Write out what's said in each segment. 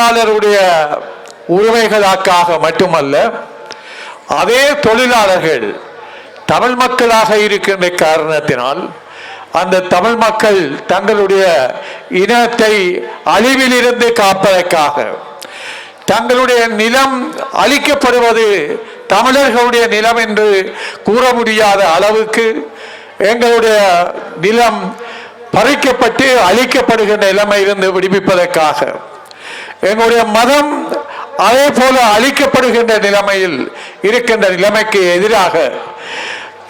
தொழிலாளருடைய உரிமைகளாக்காக மட்டுமல்ல அதே தொழிலாளர்கள் தமிழ் மக்களாக இருக்கின்ற காரணத்தினால் அந்த தமிழ் மக்கள் தங்களுடைய இனத்தை அழிவிலிருந்து காப்பதற்காக தங்களுடைய நிலம் அழிக்கப்படுவது தமிழர்களுடைய நிலம் என்று கூற முடியாத அளவுக்கு எங்களுடைய நிலம் பறிக்கப்பட்டு அழிக்கப்படுகின்ற நிலைமையிலிருந்து விடுவிப்பதற்காக எங்களுடைய மதம் அதே போல அழிக்கப்படுகின்ற நிலைமையில் இருக்கின்ற நிலைமைக்கு எதிராக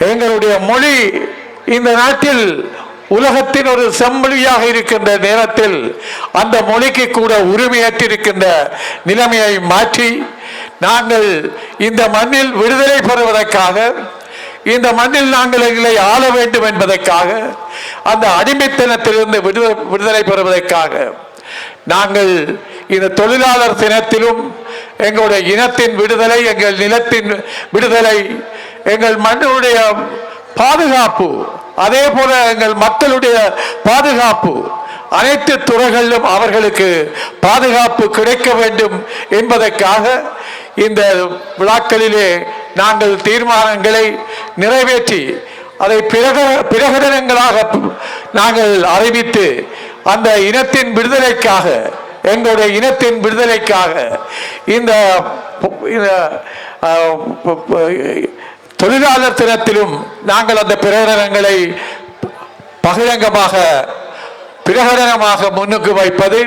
எங்களுடைய மொழி இந்த நாட்டில் உலகத்தின் ஒரு செம்மொழியாக இருக்கின்ற நேரத்தில் அந்த மொழிக்கு கூட உரிமையற்றிருக்கின்ற நிலைமையை மாற்றி நாங்கள் இந்த மண்ணில் விடுதலை பெறுவதற்காக இந்த மண்ணில் நாங்கள் எங்களை ஆள வேண்டும் என்பதற்காக அந்த அடிமைத்தனத்திலிருந்து விடுதலை விடுதலை பெறுவதற்காக நாங்கள் இந்த தொழிலாளர் தினத்திலும் எங்களுடைய இனத்தின் விடுதலை எங்கள் நிலத்தின் விடுதலை எங்கள் மண்ணுடைய பாதுகாப்பு அதே போல எங்கள் மக்களுடைய பாதுகாப்பு அனைத்து துறைகளிலும் அவர்களுக்கு பாதுகாப்பு கிடைக்க வேண்டும் என்பதற்காக இந்த விழாக்களிலே நாங்கள் தீர்மானங்களை நிறைவேற்றி அதை பிரக பிரகடனங்களாக நாங்கள் அறிவித்து அந்த இனத்தின் விடுதலைக்காக எங்களுடைய இனத்தின் விடுதலைக்காக இந்த தொழிலாளர் தினத்திலும் நாங்கள் அந்த பிரகடனங்களை பகிரங்கமாக பிரகடனமாக முன்னுக்கு வைப்பது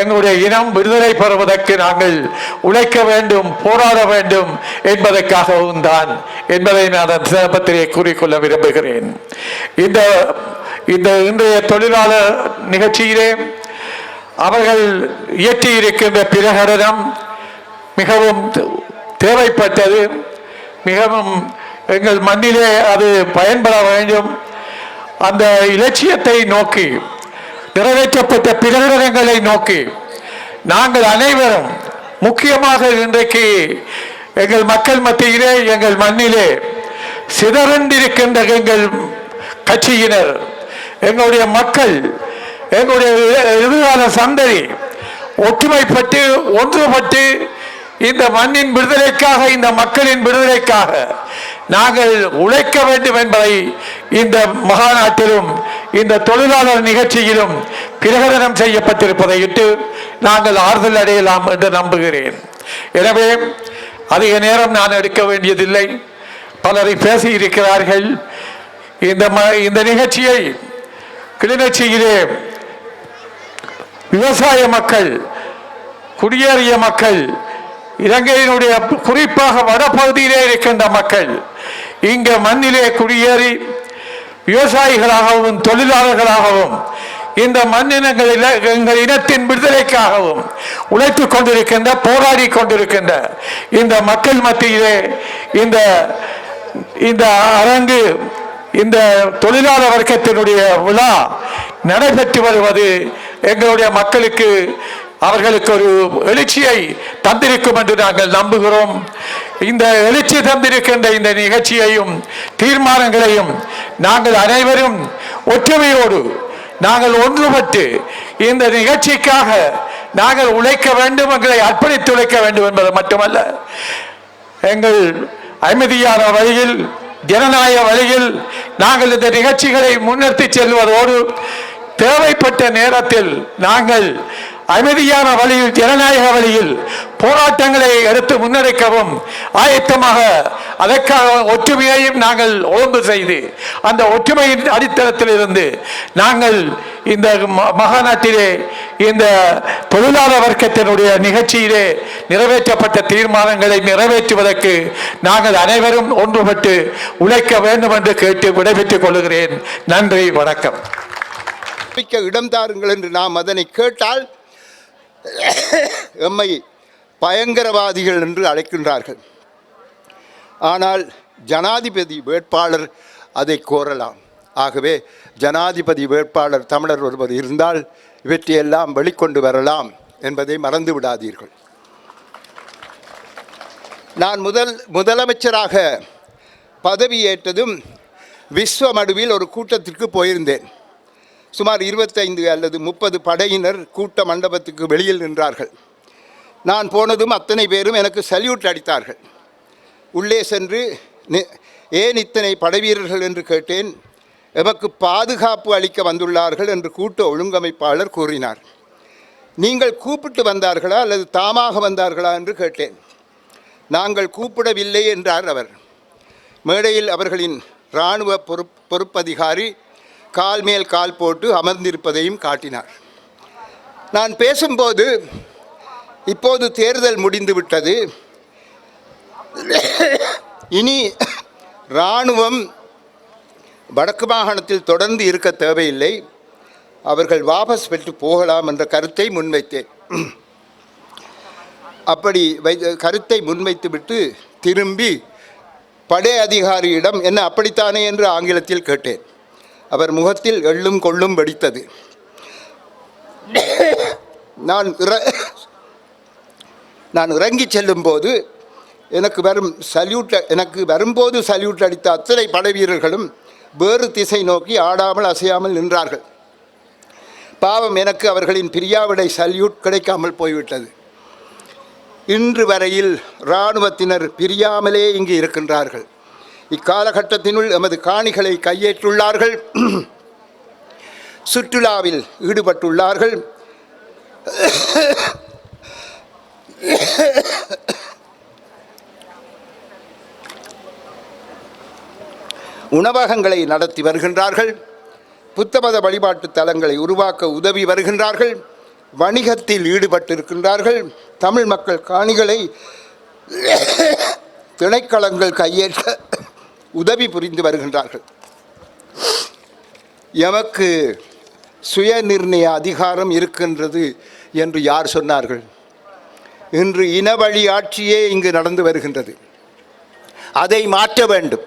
எங்களுடைய இனம் விடுதலை பெறுவதற்கு நாங்கள் உழைக்க வேண்டும் போராட வேண்டும் என்பதற்காகவும் தான் என்பதை நான் அந்த சிறப்பத்திலே கூறிக்கொள்ள விரும்புகிறேன். இந்த இந்த இன்றைய தொழிலாளர் நிகழ்ச்சியிலே அவர்கள் இயற்றியிருக்கின்ற பிரகடனம் மிகவும் தேவைப்பட்டது. மிகவும் எங்கள் மண்ணிலே அது பயன்பட வேண்டும். அந்த இலட்சியத்தை நோக்கி நிறைவேற்றப்பட்ட பிரகடனங்களை நோக்கி நாங்கள் அனைவரும் முக்கியமாக இன்றைக்கு எங்கள் மக்கள் மத்தியிலே எங்கள் மண்ணிலே சிதறண்டிருக்கின்ற எங்கள் கட்சியினர் எங்களுடைய மக்கள் எங்களுடைய எதிர்கால சந்ததி ஒற்றுமைப்பட்டு ஒன்றுபட்டு இந்த மண்ணின் விடுதலைக்காக இந்த மக்களின் விடுதலைக்காக நாங்கள் உழைக்க வேண்டும் என்பதை இந்த மகாநாட்டிலும் இந்த தொழிலாளர் நிகழ்ச்சியிலும் பிரகடனம் செய்யப்பட்டிருப்பதையிட்டு நாங்கள் ஆறுதல் அடையலாம் என்று நம்புகிறேன். எனவே அதிக நேரம் நான் எடுக்க வேண்டியதில்லை. பலரை பேசியிருக்கிறார்கள். இந்த ம இந்த நிகழ்ச்சியை கிளிநொச்சியிலே விவசாய மக்கள் குடியேறிய மக்கள் இலங்கையினுடைய குறிப்பாக வடபகுதியிலே இருக்கின்ற மக்கள் இங்க மண்ணிலே குடியேறி விவசாயிகளாகவும் தொழிலாளர்களாகவும் இந்த மண்ணினங்களில் எங்கள் இனத்தின் விடுதலைக்காகவும் உழைத்துக் கொண்டிருக்கின்ற போராடி கொண்டிருக்கின்ற இந்த மக்கள் மத்தியிலே இந்த இந்த அரங்கு இந்த தொழிலாளர் வர்க்கத்தினுடைய விழா நடைபெற்று வருவது எங்களுடைய மக்களுக்கு அவர்களுக்கு ஒரு எழுச்சியை தந்திருக்கும் என்று நாங்கள் நம்புகிறோம். இந்த எழுச்சி தந்திருக்கின்ற இந்த நிகழ்ச்சியையும் தீர்மானங்களையும் நாங்கள் அனைவரும் ஒற்றுமையோடு நாங்கள் ஒன்றுபட்டு இந்த நிகழ்ச்சிக்காக நாங்கள் உழைக்க வேண்டும் எங்களை அர்ப்பணித்து உழைக்க வேண்டும் என்பது மட்டுமல்ல. எங்கள் அமைதியான வழியில் ஜனநாயக வழியில் நாங்கள் இந்த நிகழ்ச்சிகளை முன்னெடுத்து செல்வதோடு தேவைப்பட்ட நேரத்தில் நாங்கள் அமைதியான வழியில் ஜனநாயக வழியில் போராட்டங்களை எடுத்து முன்னெடுக்கவும் ஆயத்தமாக அதற்காக ஒற்றுமையையும் நாங்கள் ஒழுங்கு செய்து அந்த ஒற்றுமையின் அடித்தளத்தில் இருந்து நாங்கள் இந்த ம- மகாநாட்டிலே இந்த தொழிலாளர் வர்க்கத்தினுடைய நிகழ்ச்சியிலே நிறைவேற்றப்பட்ட தீர்மானங்களை நிறைவேற்றுவதற்கு நாங்கள் அனைவரும் ஒன்றுபட்டு உழைக்க வேண்டும் என்று கேட்டு விடைபெற்றுக் கொள்கிறேன். நன்றி வணக்கம். இடம் தாருங்கள் என்று நாம் அதனை கேட்டால் எம்மை பயங்கரவாதிகள் என்று அழைக்கின்றார்கள். ஆனால் ஜனாதிபதி வேட்பாளர் அதை கோரலாம். ஆகவே ஜனாதிபதி வேட்பாளர் தமிழர் ஒருவர் இருந்தால் இவற்றையெல்லாம் வெளிக்கொண்டு வரலாம் என்பதை மறந்து விடாதீர்கள். நான் முதல் முதலமைச்சராக பதவியேற்றதும் விஸ்வமடுவில் ஒரு கூட்டத்திற்கு போயிருந்தேன். சுமார் இருபத்தைந்து அல்லது முப்பது படையினர் கூட்ட மண்டபத்துக்கு வெளியில் நின்றார்கள். நான் போனதும் அத்தனை பேரும் எனக்கு சல்யூட் அடித்தார்கள். உள்ளே சென்று ஏன் இத்தனை படைவீரர்கள் என்று கேட்டேன். எமக்கு பாதுகாப்பு அளிக்க வந்துள்ளார்கள் என்று கூட்ட ஒழுங்கமைப்பாளர் கூறினார். நீங்கள் கூப்பிட்டு வந்தார்களா அல்லது தாமாக வந்தார்களா என்று கேட்டேன். நாங்கள் கூப்பிடவில்லை என்றார் அவர். மேடையில் அவர்களின் இராணுவ பொறுப் பொறுப்பதிகாரி கால் மேல் கால் போட்டு அமர்ந்திருப்பதையும் காட்டினார். நான் பேசும்போது இப்போது தேர்தல் முடிந்துவிட்டது இனி இராணுவம் வடக்கு மாகாணத்தில் தொடர்ந்து இருக்க தேவையில்லை. அவர்கள் வாபஸ் பெற்று போகலாம் என்ற கருத்தை முன்வைத்தேன். அப்படி வை கருத்தை முன்வைத்துவிட்டு திரும்பி படை அதிகாரியிடம் என்ன அப்படித்தானே? என்று ஆங்கிலத்தில் கேட்டேன். அவர் முகத்தில் எள்ளும் கொள்ளும் வெடித்தது. நான் இற நான் இறங்கி செல்லும்போது எனக்கு வரும் சல்யூட் எனக்கு வரும்போது சல்யூட் அடித்த அத்தனை படை வீரர்களும் வேறு திசை நோக்கி ஆடாமல் அசையாமல் நின்றார்கள். பாவம் எனக்கு அவர்களின் பிரியாவிடை சல்யூட் கிடைக்காமல் போய்விட்டது. இன்று வரையில் இராணுவத்தினர் பிரியாமலே இங்கு இருக்கின்றார்கள். இக்காலகட்டத்தினுள் எமது காணிகளை கையேற்றுள்ளார்கள். சுற்றுலாவில் ஈடுபட்டுள்ளார்கள். உணவகங்களை நடத்தி வருகின்றார்கள். புத்தமத வழிபாட்டு தலங்களை உருவாக்க உதவி வருகின்றார்கள். வணிகத்தில் ஈடுபட்டிருக்கின்றார்கள். தமிழ் மக்கள் காணிகளை திணைக்களங்கள் கையேற்ற உதவி புரிந்து வருகின்றார்கள். எமக்கு சுய நிர்ணய அதிகாரம் இருக்கின்றது என்று யார் சொன்னார்கள்? இன்று இனவழி ஆட்சியே இங்கு நடந்து வருகின்றது. அதை மாற்ற வேண்டும்.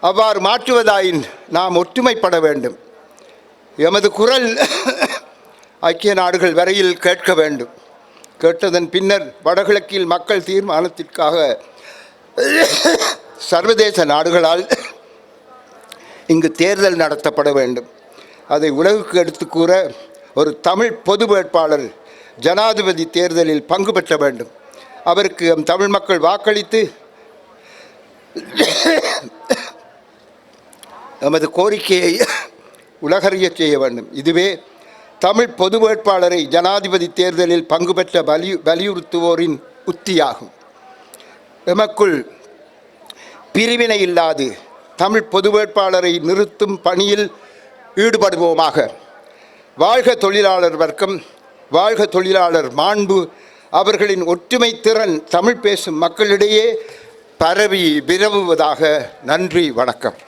அவ்வாறு மாற்றுவதாயின் நாம் ஒற்றுமைப்பட வேண்டும். எமது குரல் ஐக்கிய நாடுகள் வரையில் கேட்க வேண்டும். கேட்டதன் பின்னர் வடகிழக்கில் மக்கள் தீர்மானத்திற்காக சர்வதேச நாடுகளால் இங்கு தேர்தல் நடத்தப்பட வேண்டும். அதை உலகுக்கு எடுத்து கூற ஒரு தமிழ் பொது வேட்பாளர் ஜனாதிபதி தேர்தலில் பங்கு பெற்ற வேண்டும். அவருக்கு நம் தமிழ் மக்கள் வாக்களித்து நமது கோரிக்கையை உலகறியச் செய்ய வேண்டும். இதுவே தமிழ் பொது வேட்பாளரை ஜனாதிபதி தேர்தலில் பங்கு பெற்ற வலி வலியுறுத்துவோரின் உத்தியாகும். எமக்குள் பிரிவினை இல்லாது தமிழ் பொது வேட்பாளரை நிறுத்தும் பணியில் ஈடுபடுவோமாக. வாழ்க தொழிலாளர் வர்க்கம் வாழ்க தொழிலாளர் மாண்பு அவர்களின் ஒற்றுமை திறன் தமிழ் பேசும் மக்களிடையே பரவி விரவுவதாக நன்றி வணக்கம்.